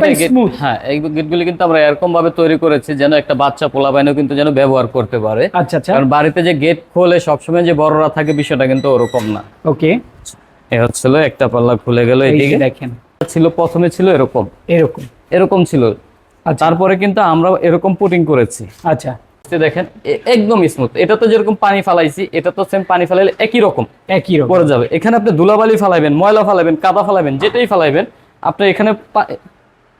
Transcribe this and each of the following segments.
এতটাই gate smooth? হ্যাঁ এই গেটগুলি কিন্তু আমরা এরকম ভাবে তৈরি করেছি যেন একটা বাচ্চা পোলাবাইনও কিন্তু যেন ব্যবহার করতে পারে। আচ্ছা আচ্ছা। কারণ বাড়িতে যে গেট খোলে সবসময় যে বড়রা থাকে বিষয়টা কিন্তু ওরকম না। ওকে এ হচ্ছিল একটা পাল্লা খুলে গেল এদিকে। দেখেন। ছিল প্রথমে ছিল এরকম। এরকম। এরকম ছিল। আচ্ছা। তারপরে কিন্তু আমরা এরকম পুটিং করেছি। আচ্ছা। দেখেন একদম স্মুথ এটা তো যেরকম পানি ফালাইছি এটা তো সেম পানি ফালাইলে একই রকম। একই রকম। পড়ে যাবে। এখানে আপনি ধুলাবালি ফালাইবেন ময়লা ফালাইবেন কাদা ফালাইবেন যেটাই ফালাইবেন আপনি এখানে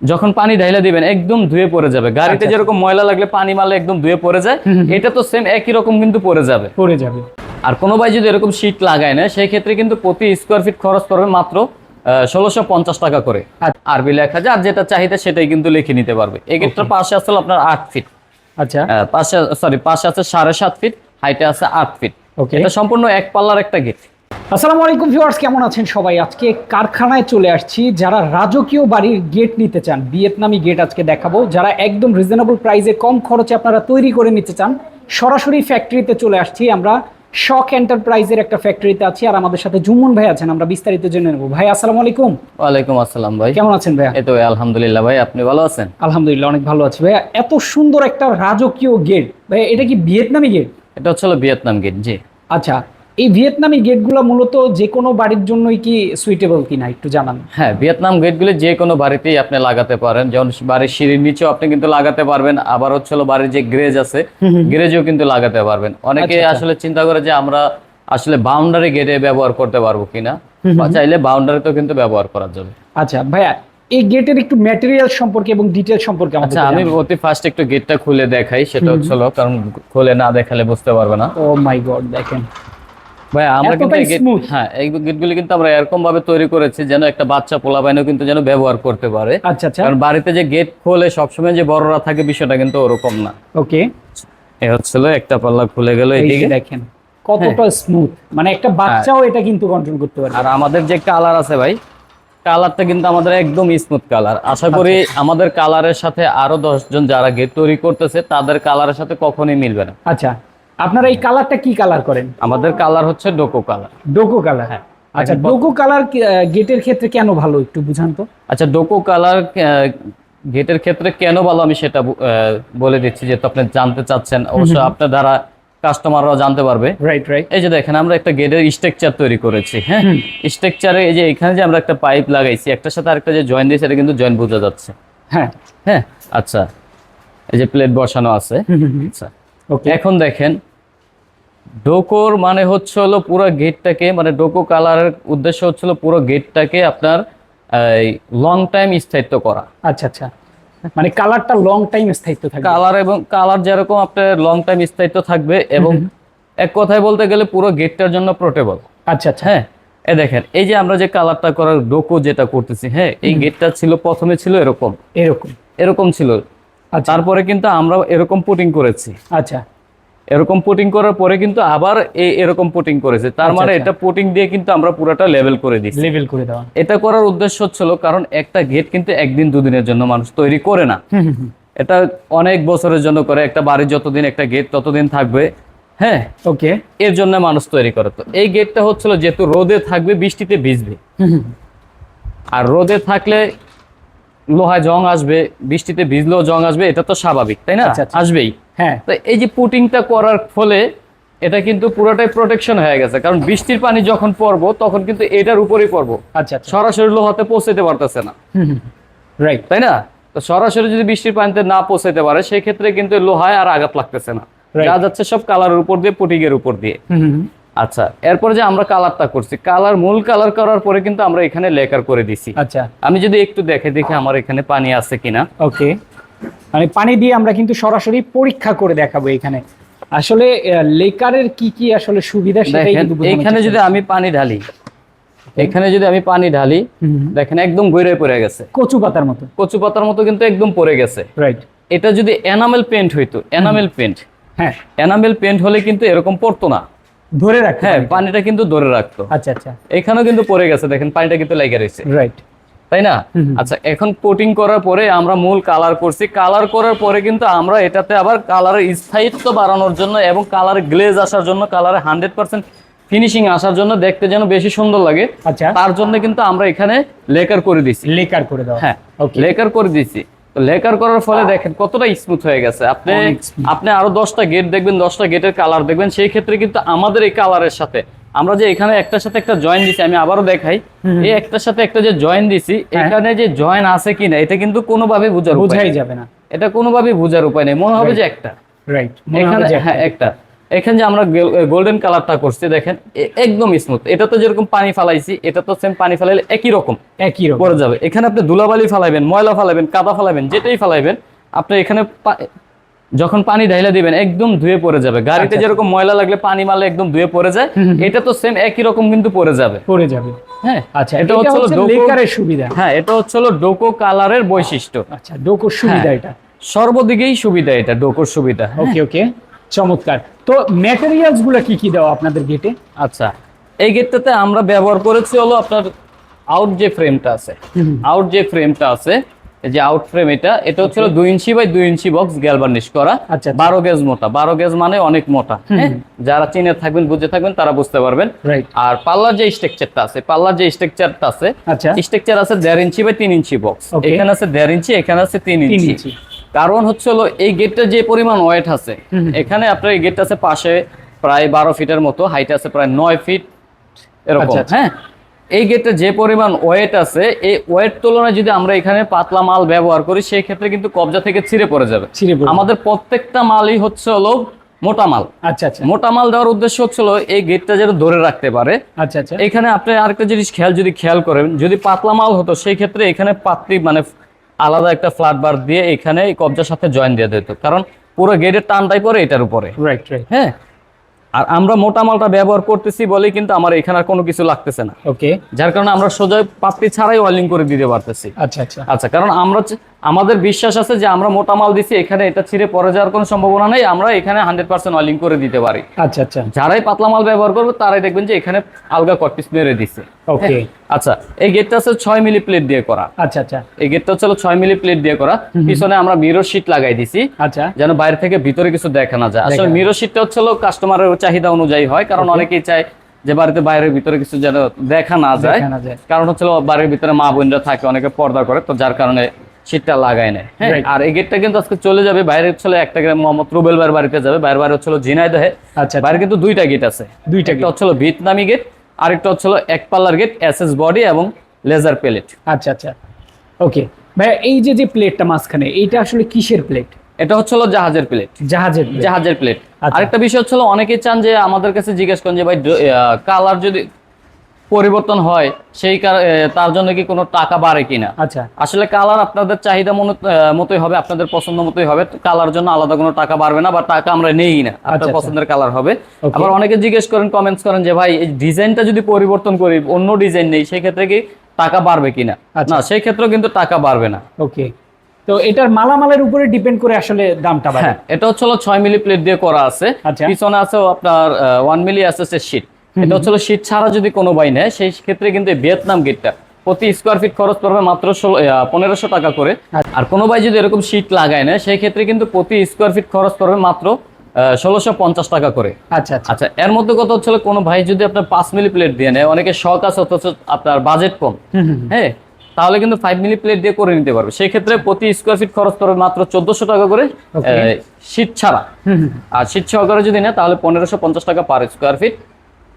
যখন পানি ঢাইলা দিবেন একদম ধুয়ে পড়ে যাবে। গাড়িতে আচ্ছা। যেরকম ময়লা লাগলে পানি মারলে একদম ধুয়ে পড়ে যায় এটা তো সেম একই রকম কিন্তু পড়ে যাবে। পড়ে যাবে। আর কোনো ভাই যদি এরকম শীট লাগায় না সেই ক্ষেত্রে কিন্তু প্রতি স্কোয়ার ফিট খরচ পড়বে মাত্র ষোলোশো পঞ্চাশ টাকা করে। আচ্ছা। আরবি লেখা যায় আর যেটা চাহিদা সেটাই কিন্তু লিখে নিতে পারবে। এক্ষেত্রে পাশে আসলে আপনার আট ফিট আচ্ছা। পাশে সরি পাশে আছে সাড়ে সাত ফিট হাইটে আছে আট ফিট ওকে এটা সম্পূর্ণ এক পাল্লার একটা গেট আসসালামু আলাইকুম ভিউয়ার্স কেমন আছেন সবাই? আজকে কারখানায় চলে আসছি যারা রাজকীয় বাড়ির গেট নিতে চান। ভিয়েতনামি গেট আজকে দেখাবো। যারা একদম রিজনেবল প্রাইসে কম খরচে আপনারা তৈরি করে নিতে চান সরাসরি ফ্যাক্টরিতে চলে আসছি। আমরা শক এন্টারপ্রাইজের একটা ফ্যাক্টরিতে আছি আর আমাদের সাথে জুমন ভাই আছেন। আমরা বিস্তারিত জেনে নেব। ভাই আসসালামু আলাইকুম। ওয়ালাইকুম আসসালাম ভাই। কেমন আছেন ভাইয়া? এই তো ভাই, আলহামদুলিল্লাহ ভাই আপনি ভালো আছেন? আলহামদুলিল্লাহ অনেক ভালো আছি। ভাইয়া এত সুন্দর একটা রাজকীয় গেট ভাইয়া এটা কি ভিয়েতনামি গেট এটা হচ্ছে ভিয়েতনাম গেট জি। আচ্ছা এই ভিয়েতনামি গেটগুলো মূলত যে কোনো বাড়ির জন্যই কি সুইটেবল কিনা একটু জানান। হ্যাঁ ভিয়েতনাম গেটগুলি যে কোনো বাড়িতেই আপনি লাগাতে পারেন। যেমন বাড়ির সিঁড়ির নিচেও আপনি কিন্তু লাগাতে পারবেন। আবার হচ্ছে বাড়ির যে গ্রেজ আছে গ্রেজও কিন্তু লাগাতে পারবেন। অনেকে আচ্ছা, আচ্ছা। আসলে চিন্তা করে যে আমরা আসলে বাউন্ডারি গেটে ব্যবহার করতে পারব কিনা বা চাইলে বাউন্ডারিতেও কিন্তু ব্যবহার করা যাবে। আচ্ছা ভাইয়া এই গেটের একটু ম্যাটেরিয়াল সম্পর্কে এবং ডিটেল সম্পর্কে আচ্ছা আমি অতি ফার্স্ট একটু গেটটা খুলে দেখাই সেটা হচ্ছে কারণ খুলে না দেখালে বুঝতে পারবে না। ও মাই গড দেখেন। ভাই আমরা কিন্তু? হ্যাঁ এই গেটগুলি কিন্তু আমরা এরকম ভাবে তৈরি করেছি যেন একটা বাচ্চা পোলাবাইনও কিন্তু যেন ব্যবহার করতে পারে। আচ্ছা আচ্ছা। কারণ বাড়িতে যে গেট খোলে সবসময় যে বড়রা থাকে বিষয়টা কিন্তু ওরকম না। ওকে। এ হচ্ছিল একটা পাল্লা খুলে গেল এদিকে। দেখেন কতটা স্মুথ মানে একটা বাচ্চাও এটা কিন্তু কন্ট্রোল করতে পারে আর আমাদের যে কালার আছে ভাই কালারটা কিন্তু আমাদের একদম স্মুথ কালার আশা করি আমাদের কালারের সাথে আরও জন যারা গেট তৈরি করতেছে তাদের কালারের সাথে কখনোই মিলবে না। আচ্ছা। আপনারা এই কালারটা কি কালার করেন? আমাদের কালার হচ্ছে ডোকো কালার। ডোকো কালার। হ্যাঁ। আচ্ছা ডোকো কালার গেটের ক্ষেত্রে কেন ভালো একটু বুঝান তো? আচ্ছা ডোকো কালার গেটের ক্ষেত্রে কেন ভালো আমি সেটা বলে দিচ্ছি যেহেতু আপনি জানতে চাচ্ছেন। অবশ্য আপনার দ্বারা কাস্টমাররাও জানতে পারবে। রাইট রাইট এই যে দেখেন আমরা একটা গেটের স্ট্রাকচার তৈরি করেছি হ্যাঁ? স্ট্রাকচারে এই যে এখানে যে আমরা একটা পাইপ লাগাইছি একটার সাথে আরেকটা যে জয়েন দিয়েছি এটা কিন্তু জয়েন বোঝা যাচ্ছে। হ্যাঁ। হ্যাঁ? আচ্ছা। এই যে প্লেট বসানো আছে। আচ্ছা। ওকে এখন দেখেন ডোকোর মানে হচ্ছে হলো পুরো গেটটাকে মানে ডোকো কালারের উদ্দেশ্য হচ্ছে হলো পুরো গেটটাকে আপনার লং টাইম স্থায়িত্ব করা। আচ্ছা আচ্ছা। মানে কালারটা লং টাইম স্থায়িত্ব থাকবে। কালার এবং কালার যেরকম আপনার লং টাইম স্থায়িত্ব থাকবে এবং এক কথায় বলতে গেলে পুরো গেটটার জন্য প্রোটেবল আচ্ছা আচ্ছা। হ্যাঁ এ দেখেন এই যে আমরা যে কালারটা করার ডোকো যেটা করতেছি হ্যাঁ এই গেটটা ছিল প্রথমে ছিল এরকম। এরকম। এরকম ছিল। আচ্ছা। তারপরে কিন্তু আমরা এরকম পুটিং করেছি। আচ্ছা। এরকম পুটিং করার পরে কিন্তু আবার এই এরকম পুটিং করেছে। তার আচ্ছা, মানে আচ্ছা। এটা পুটিং দিয়ে কিন্তু আমরা পুরোটা লেভেল করে দিচ্ছি। লেভেল করে দেওয়া। এটা করার উদ্দেশ্য হচ্ছিল কারণ একটা গেট কিন্তু একদিন দুদিনের জন্য মানুষ তৈরি করে না। এটা অনেক বছরের জন্য করে একটা বাড়ির যতদিন একটা গেট ততদিন থাকবে। হ্যাঁ? ওকে। এর জন্য মানুষ তৈরি করে। তো এই গেটটা হচ্ছিল যেহেতু রোদে থাকবে বৃষ্টিতে ভিজবে। আর রোদে থাকলে লোহায় জং আসবে বৃষ্টিতে ভিজলেও জং আসবে এটা তো স্বাভাবিক তাই না? আচ্ছা। আসবেই। হ্যাঁ। তো এই যে পুটিংটা করার ফলে এটা কিন্তু পুরোটাই প্রোটেকশন হয়ে গেছে। কারণ বৃষ্টির পানি যখন পড়ব তখন কিন্তু এটার উপরেই পড়ব। আচ্ছা আচ্ছা। সরাসরি লোহাতে পৌঁছাতে পারতেছে না। রাইট তাই না? তো সরাসরি যদি বৃষ্টির পানিতে না পৌঁছাতে পারে সেই ক্ষেত্রে কিন্তু লোহায় আর আঘাত লাগতেছে না. যা যাচ্ছে সব কালারের উপর দিয়ে পুটিং এর উপর দিয়ে। আচ্ছা এরপরে যে আমরা কালারটা করছি কালার মূল কালার করার পরে কিন্তু আমরা এখানে লেকার করে দিছি। আচ্ছা। আমি যদি একটু দেখে দেখে আমার এখানে পানি আছে কিনা। ওকে মানে পানি দিয়ে আমরা কিন্তু সরাসরি পরীক্ষা করে দেখাবো এখানে। আসলে লেকারের কি কি আসলে সুবিধা সেটাই কিন্তু এখানে যদি আমি পানি ঢালি এখানে যদি আমি পানি ঢালি দেখেন একদম গইরে পড়ে গেছে। কচু পাতার মতো। কচু পাতার মতো কিন্তু একদম পড়ে গেছে। রাইট এটা যদি এনামেল পেন্ট হইতো এনামেল পেন্ট হ্যাঁ। এনামেল পেন্ট হলে কিন্তু এরকম পড়তো না। ধরে রাখতে হ্যাঁ পানিটা কিন্তু ধরে রাখতো। আচ্ছা আচ্ছা। এখানেও কিন্তু পড়ে গেছে দেখেন পানিটা কিন্তু লেগে রয়েছে। রাইট তাই না? আচ্ছা এখন কোটিং করার পরে আমরা মূল কালার করছি। কালার করার পরে কিন্তু আমরা এটাতে আবার কালারের স্থায়িত্ব বাড়ানোর জন্য এবং কালার গ্লেজ আসার জন্য কালারে হান্ড্রেড পার্সেন্ট ফিনিশিং আসার জন্য দেখতে যেন বেশি সুন্দর লাগে। আচ্ছা। তার জন্য কিন্তু আমরা এখানে লেকার করে দিছি। লেকার করে দাও হ্যাঁ ওকে লেকার করে দিছি। লেকার করার ফলে দেখেন কতটা স্মুথ হয়ে গেছে। আপনি আপনি আরও দশটা গেট দেখবেন দশটা গেটের কালার দেখবেন। সেই ক্ষেত্রে কিন্তু আমাদের এই কালারের সাথে আমরা যে এখানে একটার সাথে একটা জয়েন দিছি আমি আবারও দেখাই। এই একটার সাথে একটা যে জয়েন দিছি হ্যাঁ। এখানে যে জয়েন আছে কিনা এটা কিন্তু কোনোভাবে বোঝার উপায় বোঝাই যাবে না। এটা কোনোভাবে বোঝার উপায় নেই। মনে হবে যে একটা। রাইট এখানে হ্যাঁ একটা। এখানে যে আমরা গোল্ডেন কালারটা করছি দেখেন একদম স্মুথ এটা তো যেরকম পানি ফালাইছি এটা তো সেম পানি ফালাইলে একই রকম। একই রকম। পরে যাবে। এখানে আপনি ধুলাবালি ফালাইবেন ময়লা ফালাইবেন কাদা ফালাইবেন যেটাই ফালাইবেন আপনি এখানে যখন পানি ঢাইলা দিবেন একদম ধুয়ে পড়ে যাবে। গাড়িতে আচ্ছা। যেরকম ময়লা লাগলে পানি মারলে একদম ধুয়ে পড়ে যায় এটা তো সেম একই রকম কিন্তু পড়ে যাবে। পড়ে যাবে। হ্যাঁ আচ্ছা এটা এটা হচ্ছে হচ্ছে ডোকো লেকারের সুবিধা। হ্যাঁ এটা হচ্ছে হলো ডোকো কালারের বৈশিষ্ট্য। আচ্ছা ডোকোর সুবিধা হ্যাঁ। এটা। সর্বদিকেই সুবিধা এটা ডোকোর সুবিধা। ওকে ওকে চমৎকার। তো ম্যাটেরিয়ালসগুলো কি কি দেওয়া আপনাদের গেটে আচ্ছা এই গেটটাতে আমরা ব্যবহার করেছি হলো আপনার আউট যে ফ্রেমটা আছে আউট যে ফ্রেমটা আছে যে আউট ফ্রেম এটা এটা হচ্ছে দুই ইঞ্চি বাই দুই ইঞ্চি বক্স গ্যালভার্নিশ করা। আচ্ছা, আচ্ছা। বারো গেজ মোটা। বারো গেজ মানে অনেক মোটা হ্যাঁ? যারা চিনে থাকবেন বুঝে থাকবেন তারা বুঝতে পারবেন। আর পাল্লার যে স্ট্রাকচারটা আছে পাল্লার যে স্ট্রাকচারটা আছে আচ্ছা। স্ট্রাকচার আছে দেড় ইঞ্চি বাই তিন ইঞ্চি বক্স এখানে আছে দেড় ইঞ্চি এখানে আছে তিন ইঞ্চি। কারণ হচ্ছে হলো এই গেটটা যে পরিমাণ ওয়েট আছে এখানে আপনার এই গেটটা আছে পাশে প্রায় বারো ফিটের মতো হাইট আছে প্রায় নয় ফিট এরকম আচ্ছা, আচ্ছা। হ্যাঁ? এই গেটে যে পরিমাণ ওয়েট আছে এই ওয়েট তুলনায় যদি আমরা এখানে পাতলা মাল ব্যবহার করি সেই ক্ষেত্রে কিন্তু কবজা থেকে ছিঁড়ে পড়ে যাবে। আমাদের প্রত্যেকটা মালই হচ্ছে হলো মোটা মাল। আচ্ছা আচ্ছা। মোটা মাল দেওয়ার উদ্দেশ্য হচ্ছে এই গেটটা যেন ধরে রাখতে পারে। আচ্ছা আচ্ছা। এখানে আপনি আরেকটা জিনিস খেয়াল যদি খেয়াল করেন যদি পাতলা মাল হতো সেই ক্ষেত্রে এখানে পাতলি মানে আলাদা একটা ফ্ল্যাট বার দিয়ে এখানে কবজার সাথে জয়েন দিয়ে দিত। কারণ পুরো গেটের টানটাই পড়ে এটার উপরে। রাইট রাইট হ্যাঁ? আর আমরা মোটা মালটা ব্যবহার করতেছি বলে কিন্তু আমার এখানে আর কোনো কিছু লাগতেছে না। ওকে যার কারণে আমরা সোজা পাপড়ি ছাড়াই ওয়েলিং করে দিতে পারতেছি। আচ্ছা আচ্ছা। আচ্ছা কারণ আমরা আমাদের বিশ্বাস আছে যে আমরা মোটা মাল দিছি এখানে এটা ছিঁড়ে পড়ে যাওয়ার কোনো সম্ভাবনা নেই আমরা এখানে হান্ড্রেড পার্সেন্ট ওয়েল্ডিং করে দিতে পারি। আচ্ছা আচ্ছা। যারাই পাতলা মাল ব্যবহার করবে তারাই দেখবেন যে এখানে আলগা কটপিস মেরে দিছে। ওকে আচ্ছা এই গেটটা আছে ছয় মিলি প্লেট দিয়ে করা। আচ্ছা আচ্ছা। এই গেটটা হচ্ছে ছয় মিলি প্লেট দিয়ে করা। পিছনে আমরা মিরর শিট লাগাই দিছি আচ্ছা। যেন বাইরে থেকে ভিতরে কিছু দেখা না যায়। আসলে মিরর শিটটা হচ্ছে কাস্টমারের চাহিদা অনুযায়ী হয় কারণ অনেকেই চায় যে বাড়িতে বাইরের ভিতরে কিছু যেন দেখা না যায়। দেখা না যায়। কারণ হচ্ছে বাড়ির ভিতরে মা বোনরা থাকে অনেকে পর্দা করে তো যার কারণে শীতটা লাগায় নেয়। হ্যাঁ। আর এই গেটটা কিন্তু আজকে চলে যাবে বাইরে হচ্ছে একটা গ্রাম মোহাম্মদ রুবেল ভাইয়ের বাড়িতে যাবে বাইরের বাইরে হচ্ছে হলো ঝিনাইদহে। আচ্ছা বাইরে কিন্তু দুইটা গেট আছে। দুইটা গেট হচ্ছে হলো ভিয়েতনামি গেট আরেকটা হচ্ছে হলো এক পাল্লার গেট এসএস বডি এবং লেজার প্লেট। আচ্ছা আচ্ছা। ওকে। ভাই এই যে যে প্লেটটা মাঝখানে এইটা আসলে কিসের প্লেট? এটা হচ্ছে হলো জাহাজের প্লেট। জাহাজের জাহাজের প্লেট। আচ্ছা। আরেকটা বিষয় হচ্ছে হলো অনেকেই চান যে আমাদের কাছে জিজ্ঞেস করেন যে ভাই কালার যদি পরিবর্তন হয় সেই তার জন্য কি কোনো টাকা বাড়ে কিনা? আচ্ছা। আসলে কালার আপনাদের চাহিদা মনো- মতোই হবে আপনাদের পছন্দ মতোই হবে কালার জন্য আলাদা কোনো টাকা বাড়বে না বা টাকা আমরা নেই না আপনার আচ্ছা। পছন্দের কালার হবে। আবার অনেকে জিজ্ঞেস করেন কমেন্টস করেন যে ভাই এই ডিজাইনটা যদি পরিবর্তন করি অন্য ডিজাইন নেই সেই ক্ষেত্রে কি টাকা বাড়বে কিনা? আচ্ছা। না সেই ক্ষেত্রেও কিন্তু টাকা বাড়বে না। ওকে তো এটার মালামালের উপরে ডিপেন্ড করে আসলে দামটা বাড়ে। হ্যাঁ এটা হচ্ছে হলো ছয় মিলি প্লেট দিয়ে করা আছে। আচ্ছা। পিছনে আছে আপনার ওয়ান মিলি এসএস শীট এটা হচ্ছে শীত ছাড়া যদি কোনো বাই নেয় সেই ক্ষেত্রে কিন্তু ভিয়েতনাম গেটটা প্রতি স্কোয়ার ফিট খরচ পড়বে মাত্র ষোলো পনেরোশো টাকা করে। আচ্ছা। আর কোনো ভাই যদি এরকম শীত লাগায় নেয় সেই ক্ষেত্রে কিন্তু প্রতি স্কোয়ার ফিট খরচ পড়বে মাত্র ষোলোশো পঞ্চাশ টাকা করে। আচ্ছা আচ্ছা। আচ্ছা এর মধ্যে কথা হচ্ছে কোনো ভাই যদি আপনার পাঁচ মিলি প্লেট দিয়ে নেয় অনেকে শখ আছে অথচ আপনার বাজেট কম। হ্যাঁ তাহলে কিন্তু ফাইভ মিলি প্লেট দিয়ে করে নিতে পারবে। সেই ক্ষেত্রে প্রতি স্কোয়ার ফিট খরচ পড়বে মাত্র চোদ্দশো টাকা করে. শীত ছাড়া। আর শীত সহকারে যদি নেয় তাহলে পনেরোশো পঞ্চাশ টাকা পার স্কোয়ার ফিট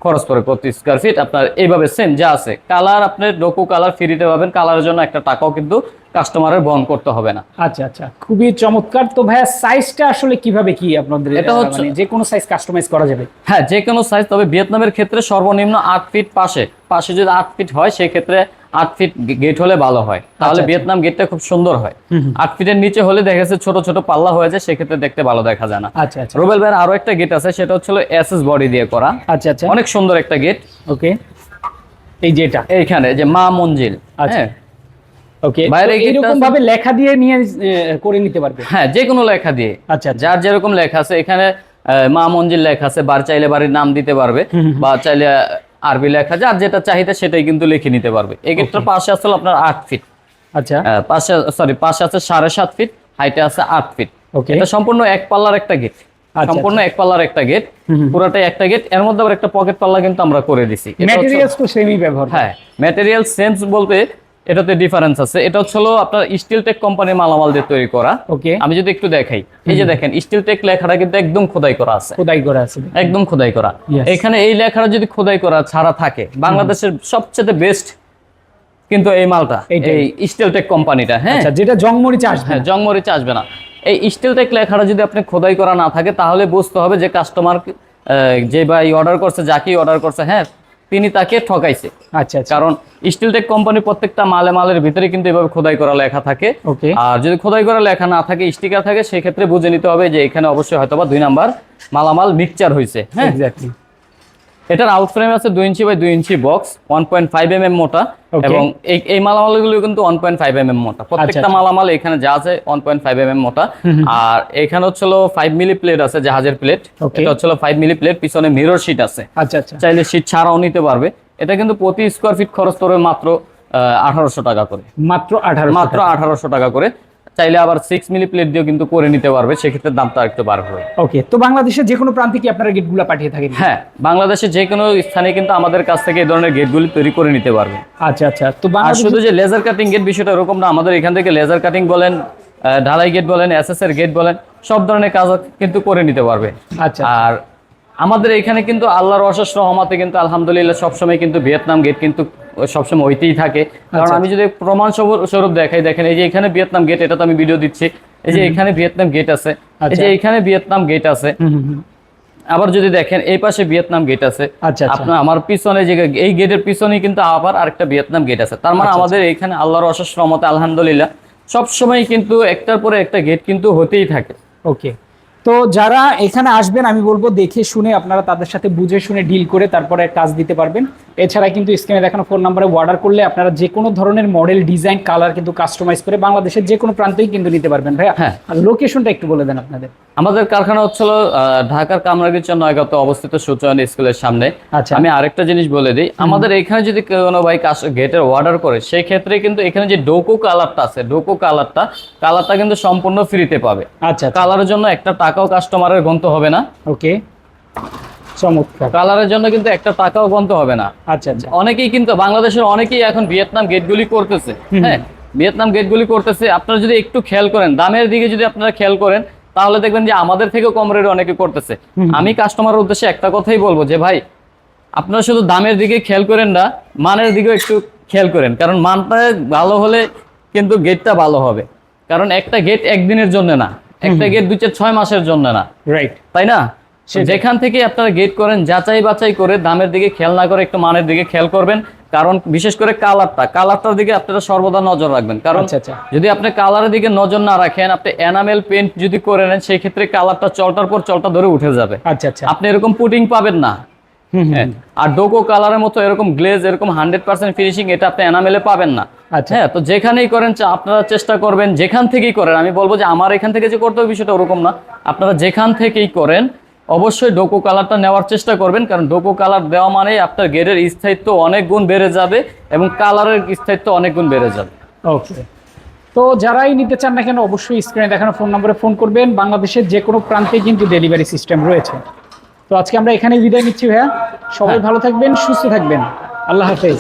খরচ পড়ে প্রতি স্কোয়ার ফিট আপনার এইভাবে সেম যা আছে। কালার আপনি ডোকু কালার ফ্রিতে পাবেন। কালারের জন্য একটা টাকাও কিন্তু কাস্টমারের বহন করতে হবে না। আচ্ছা আচ্ছা। খুবই চমৎকার। তো ভাইয়া সাইজটা আসলে কীভাবে কি আপনাদের এটা হচ্ছে- মানে যে কোনো সাইজ কাস্টমাইজ করা যাবে? হ্যাঁ যে কোনো সাইজ তবে ভিয়েতনামের ক্ষেত্রে সর্বনিম্ন আট ফিট পাশে। পাশে যদি আট ফিট হয় সেই ক্ষেত্রে আট ফিট গেট হলে ভালো হয়। তাহলে আচ্ছা। ভিয়েতনাম গেটটা খুব সুন্দর হয়। আট ফিটের নিচে হলে দেখা যাচ্ছে ছোট ছোট পাল্লা হয়ে যায় সেক্ষেত্রে দেখতে ভালো দেখা যায় না। আচ্ছা আচ্ছা। রুবেল ভাইয়ের আরও একটা গেট আছে সেটা হচ্ছে এসএস বডি দিয়ে করা। আচ্ছা আচ্ছা। অনেক সুন্দর একটা গেট ওকে। এই যেটা। এইখানে যে মা মঞ্জিল আচ্ছা। হ্যাঁ? ওকে। এরকম ভাবে লেখা দিয়ে নিয়ে করে নিতে পারবে? হ্যাঁ যে কোনো লেখা দিয়ে। আচ্ছা আচ্ছা। যার যেরকম লেখা আছে এখানে মা মঞ্জিল লেখা আছে বার চাইলে বাড়ির নাম দিতে পারবে। বা চাইলে আরবি লেখা যার যেটা চাহিদা সেটাই কিন্তু লিখে নিতে পারবে। এই গেটটার পাশে আসলে আপনার আট ফিট। আচ্ছা। পাশে সরি পাশে আছে সাড়ে সাত ফিট হাইটে আছে আট ফিট। ওকে এটা সম্পূর্ণ এক পাল্লার একটা গেট আচ্ছা, সম্পূর্ণ এক পাল্লার একটা গেট। পুরোটাই একটা গেটের মধ্যে আবার একটা পকেট পাল্লা কিন্তু আমরা করে দিছি। ম্যাটেরিয়ালস তো সেমই ব্যবহার। হ্যাঁ ম্যাটেরিয়াল সেন্স বলতে এটাতে ডিফারেন্স আছে। এটা হচ্ছে আপনার স্টিল টেক কোম্পানির মালামাল দিয়ে তৈরি করা। ওকে আমি যদি একটু দেখাই এই যে দেখেন স্টিল টেক লেখাটা কিন্তু একদম খোদাই করা আছে। খোদাই করা আছে। একদম খোদাই করা। এখানে এই লেখাটা যদি খোদাই করা ছাড়া থাকে বাংলাদেশের সবচেয়ে বেস্ট কিন্তু এই মালটা এই স্টিল টেক কোম্পানিটা হ্যাঁ? আচ্ছা যেটা জংমরিচ আসবে হ্যাঁ জংমরিচ আসবে না। এই স্টিল টেক লেখাটা যদি আপনি খোদাই করা না থাকে তাহলে বুঝতে হবে যে কাস্টমার যে ভাই অর্ডার করছে যাকেই অর্ডার করছে হ্যাঁ? তিনি তাকে ঠকাইছে। আচ্ছা আচ্ছা। কারণ স্টিল টেক কোম্পানির প্রত্যেকটা মালে মালের ভিতরে কিন্তু এভাবে খোদাই করা লেখা থাকে। ওকে। আর যদি খোদাই করা লেখা না থাকে স্টিকার থাকে সেক্ষেত্রে বুঝে নিতে হবে যে এখানে অবশ্যই হয়তোবা দুই নাম্বার মালামাল মিক্সচার হয়েছে হ্যাঁ? এক্স্যাক্টলি এটার আউট ফ্রেম আছে দুই ইঞ্চি বাই দুই inch box one point five M M মোটা এবং এই মালামালগুলো কিন্তু one point five M M মোটা প্রত্যেকটা আচ্ছা। মালামাল এখানে যা আছে one point five M M মোটা আর এখানে হচ্ছে ফাইভ মিলি প্লেট আছে জাহাজের প্লেট এটা হচ্ছে ফাইভ মিলি প্লেট পিছনে মিরর শিট আছে। আচ্ছা আচ্ছা। চাইলে শীট ছাড়াও নিতে পারবে। এটা কিন্তু প্রতি স্কোয়ার ফিট খরচ পড়বে মাত্র আঠারোশো টাকা করে। মাত্র আঠারো মাত্র আঠারোশো টাকা করে। চাইলে আবার সিক্স মিলি প্লেট দিয়েও কিন্তু করে নিতে পারবে সেক্ষেত্রে দামটা একটু বাড়বে। ওকে তো বাংলাদেশের যে কোনো প্রান্তে কি আপনারা গেটগুলো পাঠিয়ে থাকেন? হ্যাঁ বাংলাদেশের যে কোনো স্থানে কিন্তু আমাদের কাছ থেকে এই ধরনের গেটগুলি তৈরি করে নিতে পারবে। আচ্ছা আচ্ছা তো আর শুধু যে লেজার কাটিং গেট বিষয়টা এরকম না আমাদের এখান থেকে লেজার কাটিং বলেন আহ, ঢালাই গেট বলেন এস এস এর গেট বলেন সব ধরনের কাজ কিন্তু করে নিতে পারবে। আচ্ছা। আর আমাদের এখানে কিন্তু আল্লাহর অশেষ রহমতে কিন্তু আলহামদুলিল্লাহ সবসময় কিন্তু ভিয়েতনাম গেট কিন্তু সবসময় হইতেই থাকে। কারণ আচ্ছা। আমি যদি প্রমাণ স্বরূপ- দেখাই দেখেন এই যে এখানে ভিয়েতনাম গেট এটা তো আমি ভিডিও দিচ্ছি। এই যে এখানে ভিয়েতনাম গেট আছে। এই আচ্ছা। যে এখানে ভিয়েতনাম গেট আছে। আবার যদি দেখেন এই পাশে ভিয়েতনাম গেট আছে। আচ্ছা আচ্ছা। আপনার আমার পিছনে যে এই গেটের পিছনেই কিন্তু আবার আরেকটা ভিয়েতনাম গেট আছে। তার মানে আচ্ছা, আমাদের এখানে আল্লাহর অশেষ রহমতে আলহামদুলিল্লাহ সব সময় কিন্তু একটার পরে একটা গেট কিন্তু হতেই থাকে। ওকে। তো যারা এখানে আসবেন আমি বলব দেখে শুনে আপনারা তাদের সাথে বুঝে শুনে ডিল করে তারপরে কাজ দিতে পারবেন। এছাড়া কিন্তু স্ক্রিনে দেখানো ফোন নাম্বারে অর্ডার করলে আপনারা যে কোনো ধরনের মডেল ডিজাইন কালার কিন্তু কাস্টমাইজ করে বাংলাদেশের যে কোনো প্রান্তেই কিন্তু নিতে পারবেন ভাইয়া। হ্যাঁ। আর লোকেশনটা একটু বলে দেন আপনাদের। আমাদের কারখানা হচ্ছিল ঢাকার কামরাগিচর নয়গত অবস্থিত সূচনা স্কুলের সামনে। আচ্ছা। আমি আরেকটা জিনিস বলে দিই আমাদের এখানে যদি কোনো ভাই গেটের অর্ডার করে সেই ক্ষেত্রে কিন্তু এখানে যে ডোকো কালারটা আছে ডোকো কালারটা কালারটা কিন্তু সম্পূর্ণ ফ্রিতে পাবে। আচ্ছা আচ্ছা। কালারের জন্য একটা টাকাও কাস্টমারের গন্ত হবে না। ওকে চমৎকার। কালারের জন্য কিন্তু একটা টাকাও গন্ত হবে না। আচ্ছা আচ্ছা। অনেকেই কিন্তু বাংলাদেশের অনেকেই এখন ভিয়েতনাম গেটগুলি করতেছে হ্যাঁ? ভিয়েতনাম গেটগুলি করতেছে আপনারা যদি একটু খেয়াল করেন দামের দিকে যদি আপনারা খেয়াল করেন তাহলে দেখবেন যে আমাদের থেকেও কম রেটে অনেকে করতেছে। আমি কাস্টমারের উদ্দেশ্যে একটা কথাই বলব যে ভাই আপনারা শুধু দামের দিকে খেয়াল করেন না মানের দিকেও একটু খেয়াল করেন। কারণ মানটা ভালো হলে কিন্তু গেটটা ভালো হবে। কারণ একটা গেট একদিনের জন্য না। একটা গেট দু চার ছয় মাসের জন্য না। রাইট তাই না। যেখান থেকে আপনারা গেট করেন যাচাই বাছাই করে দামের দিকে খেয়াল না করে একটু মানের দিকে খেয়াল করবেন। কারণ বিশেষ করে কালারটা কালারটার দিকে আপনারা সর্বদা নজর রাখবেন। কারণ আচ্ছা আচ্ছা। যদি আপনি কালারের দিকে নজর না রাখেন আপনি এনামেল পেন্ট যদি করে নেন সেই ক্ষেত্রে কালারটা চলটার পর চলটা ধরে উঠে যাবে। আচ্ছা আচ্ছা। আপনি এরকম পুটিং পাবেন না। হ্যাঁ। আর ডোকো কালারের মতো এরকম গ্লেজ এরকম হান্ড্রেড পার্সেন্ট ফিনিশিং এটা আপনি এনামেলে পাবেন না। আচ্ছা। হ্যাঁ তো যেখানেই করেন আপনারা চেষ্টা করবেন যেখান থেকেই করেন আমি বলব যে আমার এখান থেকে যে করতে হবে বিষয়টা ওরকম না। আপনারা যেখান থেকেই করেন অবশ্যই ডোকো কালারটা নেওয়ার চেষ্টা করবেন কারণ ডোকো কালার দেওয়া মানে আপনার গেটের স্থায়িত্ব অনেক গুণ বেড়ে যাবে এবং কালারের স্থায়িত্ব অনেক গুণ বেড়ে যাবে। ওকে তো যারাই নিতে চান না কেন অবশ্যই স্ক্রিনে দেখানো ফোন নম্বরে ফোন করবেন। বাংলাদেশের যে কোনো প্রান্তে কিন্তু ডেলিভারি সিস্টেম রয়েছে। তো আজকে আমরা এখানেই বিদায় নিচ্ছি ভাইয়া। সবাই ভালো থাকবেন সুস্থ থাকবেন। আল্লাহ হাফেজ।